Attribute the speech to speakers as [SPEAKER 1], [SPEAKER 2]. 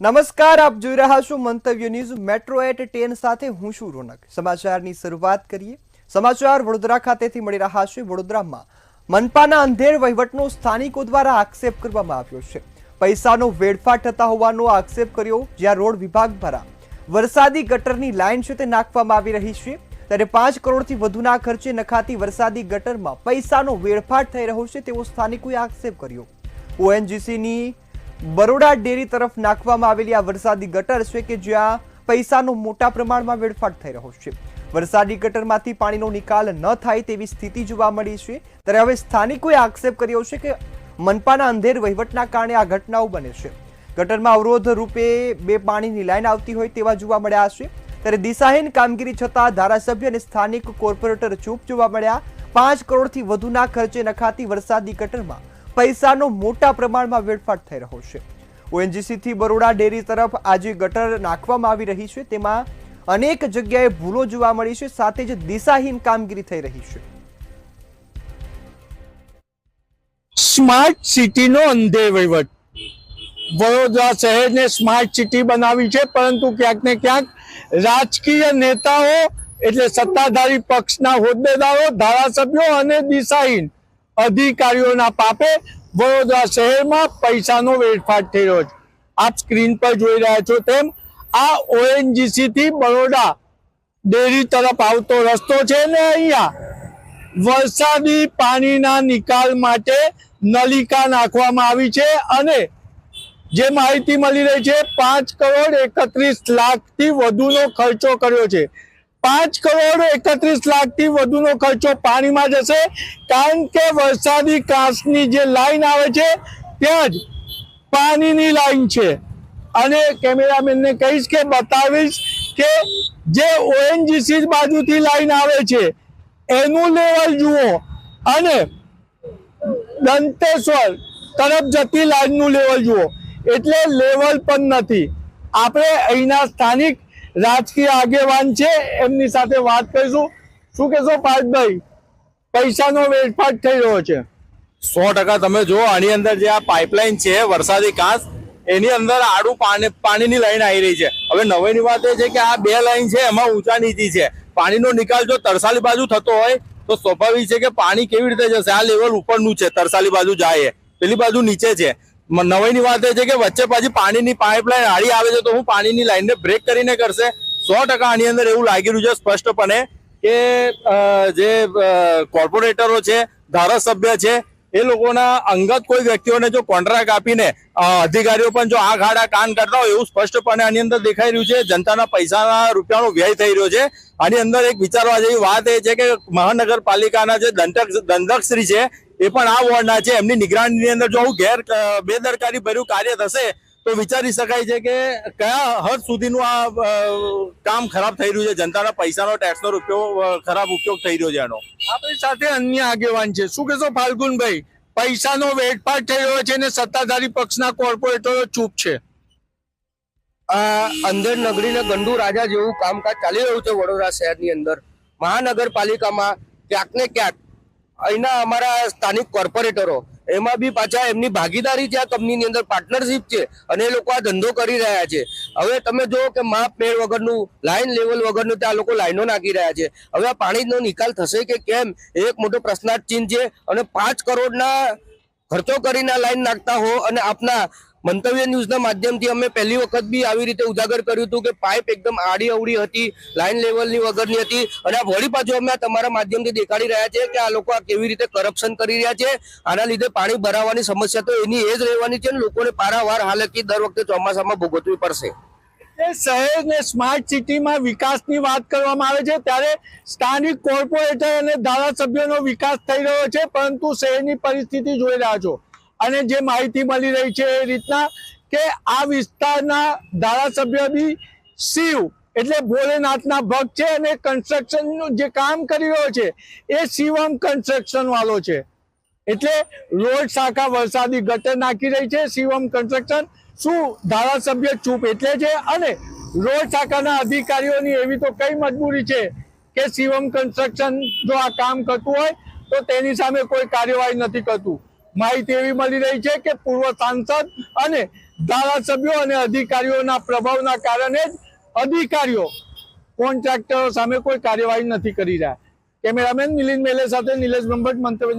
[SPEAKER 1] નમસ્કાર, આપ જોઈ રહ્યા છો Mantavya news metro at ten સાથે હું છું રોનક. સમાચારની શરૂઆત કરીએ. સમાચાર વડોદરા ખાતેથી મળી રહ્યા છે. વડોદરામાં મનપાના અંધેર વહીવટનો સ્થાનિકો દ્વારા આક્ષેપ કરવામાં આવ્યો છે. પૈસાનો વેડફાટ થતા હોવાનો આક્ષેપ કર્યો, જ્યાં રોડ વિભાગ દ્વારા વરસાદી ગટરની લાઇન છે તે નાખવામાં આવી રહી છે. ત્યારે પાંચ કરોડથી વધુના ખર્ચે નખાતી વરસાદી ગટરમાં પૈસાનો વેડફાટ થઈ રહ્યો છે તેવો સ્થાનિકોએ આક્ષેપ કર્યો. ઓએનજીસીની બરોડા ડેરી તરફ નાખવામાં આવેલી આ વરસાદી ગટર છે કે જ્યાં પૈસાનો મોટા પ્રમાણમાં વેડફાટ થઈ રહ્યો છે. વરસાદી ગટરમાંથી પાણીનો નિકાલ ન થાય તેવી સ્થિતિ જોવા મળી છે. ત્યારે હવે સ્થાનિકોએ આક્ષેપ કર્યો છે કે મનપાના અંધેર વહીવટના કારણે આ ઘટનાઓ બને છે. ગટરમાં અવરોધ રૂપે બે પાણીની લાઈન આવતી હોય તેવા જોવા મળ્યા છે. ત્યારે દિશાહીન કામગીરી છતાં ધારાસભ્ય અને સ્થાનિક કોર્પોરેટર ચૂપ જોવા મળ્યા. પાંચ કરોડથી વધુના ખર્ચે નખાતી વરસાદી ગટરમાં પૈસાનો મોટા પ્રમાણમાં વેડફાટ થઈ રહ્યો છે. ઓએનજીસી થી બરોડા ડેરી તરફ આજે ગટર નાખવામાં આવી રહી છે. તેમાં અનેક જગ્યાએ ભૂલો જોવા મળી છે. સાથે જ દિશાહીન કામગીરી થઈ રહી છે.
[SPEAKER 2] સ્માર્ટ સિટીનો અંધે વહીવટ. વડોદરા શહેરને સ્માર્ટ સિટી બનાવી છે, પરંતુ ક્યાંક ને ક્યાંક રાજકીય નેતાઓ, એટલે સત્તાધારી પક્ષના હોદ્દેદારો, ધારાસભ્યો અને દિશાહીન અધિકારીઓના પાપે વડોદરા શહેરમાં પૈસાનો વેડફાટ થઈ રહ્યો છે. આપ સ્ક્રીન પર જોઈ રહ્યા છો તેમ આ ઓએનજીસી થી બરોડા ડેરી તરફ આવતો રસ્તો છે ને અહીંયા વરસાદી પાણીના નિકાલ માટે નલિકા નાખવામાં આવી છે અને જે માહિતી મળી રહી છે, પાંચ કરોડ એકત્રીસ લાખથી વધુનો ખર્ચો કર્યો છે. પાંચ કરોડ એકત્રીસ લાખથી વધુનો ખર્ચો પાણીમાં જશે, કારણ કે વરસાદી કાંસની જે લાઈન આવે છે, ત્યાં જ પાણીની લાઈન છે. અને કેમેરામેનને કહીશ કે બતાવીશ કે જે ઓએનજીસી બાજુથી લાઈન આવે છે, એનું લેવલ જુઓ. અને દંતેશ્વર તરફ જતી લાઈનનું લેવલ જુઓ. એટલે લેવલ પણ નથી. આપણે અહીંના સ્થાનિક રાજકીય આગેવાન છે, એમની સાથે વાત કરીશું. શું કહેશો પાર્થભાઈ? પૈસાનો વેડફાટ થઈ રહ્યો છે.
[SPEAKER 3] સો ટકા તમે જો આની અંદર જે આ પાઇપલાઇન છે, વરસાદી કાંસ, એની અંદર આડું પાણી, પાણીની લાઈન આવી રહી છે. હવે નવાઈની વાત એ છે કે આ બે લાઈન છે, એમાં ઊંચા નીચી છે. પાણીનો નિકાલ જો તરસાલી બાજુ થતો હોય, તો સ્વાભાવિક છે કે પાણી કેવી રીતે જશે? આ લેવલ ઉપરનું છે, તરસાલી બાજુ જાય પેલી બાજુ નીચે છે. નવાઈની વાત એ છે કે વચ્ચે પાછી પાણીની પાઇપલાઇન આડી આવે છે તો હું પાણીની લાઈનને બ્રેક કરીને કરશે. સો ટકા આની અંદર એવું લાગી રહ્યું છે સ્પષ્ટપણે કે જે કોર્પોરેટરો છે, ધારાસભ્ય છે એ લોકોના અંગત કોઈ વ્યક્તિઓને જો કોન્ટ્રાક્ટ આપીને અધિકારીઓ પણ જો આ ગાડા કાન કરતા હોય એવું સ્પષ્ટપણે આની અંદર દેખાઈ રહ્યું છે. જનતાના પૈસાના રૂપિયાનો વ્યય થઈ રહ્યો છે. આની અંદર એક વિચારવા જેવી વાત એ છે કે મહાનગરપાલિકાના જે દંડક દંડકશ્રી છે, એ પણ આ વોર્ડના છે. એમની નિગરાણીની અંદર જો આવું ગેર બેદરકારી ભર્યું કાર્ય થશે તો વિચારી શકાય છે કે કયા હદ સુધીનું આ કામ ખરાબ થઈ રહ્યું છે? જનતાના પૈસાનો ટેક્સનો ઉપયોગ ખરાબ ઉપયોગ થઈ રહ્યો છે એનો
[SPEAKER 2] આપણી સાથે અન્ય આગેવાન છે. શું કહેશો ફાલ્ગુનભાઈ? પૈસાનો વેડફાટ થઈ રહ્યો છે અને સત્તાધારી પક્ષના કોર્પોરેટરો ચૂપ છે?
[SPEAKER 4] આ અંદર નગરીને ગંડુ રાજા જેવું કામકાજ ચાલી રહ્યું છે વડોદરા શહેરની અંદર. મહાનગરપાલિકામાં ક્યાંક ને ક્યાંક અહીંના અમારા સ્થાનિક કોર્પોરેટરો એમાં બી પાછા એમની ભાગીદારી છે, આ કંપનીની અંદર પાર્ટનરશિપ છે અને એ લોકો આ ધંધો કરી રહ્યા છે. હવે તમે જો કે માપ મેળ વગરનું લાઈન લેવલ વગરનું ત્યાં લોકો લાઈનો નાખી રહ્યા છે. હવે આ પાણીનો નિકાલ થશે કે કેમ, એ એક મોટો પ્રશ્નાર્થ ચિહ્ન છે અને પાંચ કરોડના ખર્ચો કરીને લાઈન નાખતા હો અને આપના મંતવ્ય ન્યૂઝના માધ્યમથી અમે પહેલી વખત બી આવી રીતે ઉજાગર કર્યું હતું કે પાઇપ એકદમ આડી અવડી હતી, લાઈન લેવલની વગરની હતી અને વળી પાછું અમે આ તમારા માધ્યમથી દેખાડી રહ્યા છે કે આ લોકો આ કેવી રીતે કરપ્શન કરી રહ્યા છે, આના લીધે પાણી ભરાવાની સમસ્યા તો એની એ જ રહેવાની છે અને લોકોને પારાવાર હાલકી દર વખતે ચોમાસામાં ભોગવવી પડશે.
[SPEAKER 2] શહેર શહેરને સ્માર્ટ સિટીમાં વિકાસની વાત કરવામાં આવે છે, ત્યારે સ્થાનિક કોર્પોરેટર અને ધારાસભ્યોનો વિકાસ થઈ રહ્યો છે, પરંતુ શહેરની પરિસ્થિતિ જોઈ રહ્યા છો. અને જે માહિતી મળી રહી છે એ રીતના કે આ વિસ્તારના ધારાસભ્ય બી શિવ એટલે ભોલેનાથના ભક્ત છે અને કન્સ્ટ્રક્શનનું જે કામ કરી રહ્યો છે એ શિવમ કન્સ્ટ્રક્શન વાળો છે. એટલે રોડ શાખા વરસાદી ગટર નાખી રહી છે શિવમ કન્સ્ટ્રક્શન શું ધારાસભ્ય ચૂપ એટલે છે? અને રોડ શાખાના અધિકારીઓની એવી તો કઈ મજબૂરી છે કે શિવમ કન્સ્ટ્રક્શન જો આ કામ કરતું હોય તો તેની સામે કોઈ કાર્યવાહી નથી કરતું. માહિતી એવી મળી રહી છે કે પૂર્વ સાંસદ અને ધારાસભ્યો અને અધિકારીઓના પ્રભાવના કારણે જ અધિકારીઓ કોન્ટ્રાક્ટરો સામે કોઈ કાર્યવાહી નથી કરી રહ્યા. કેમેરામેન મિલિંદ મેલે સાથે નિલેશ બ્રહ્મભટ્ટ મંતવ્ય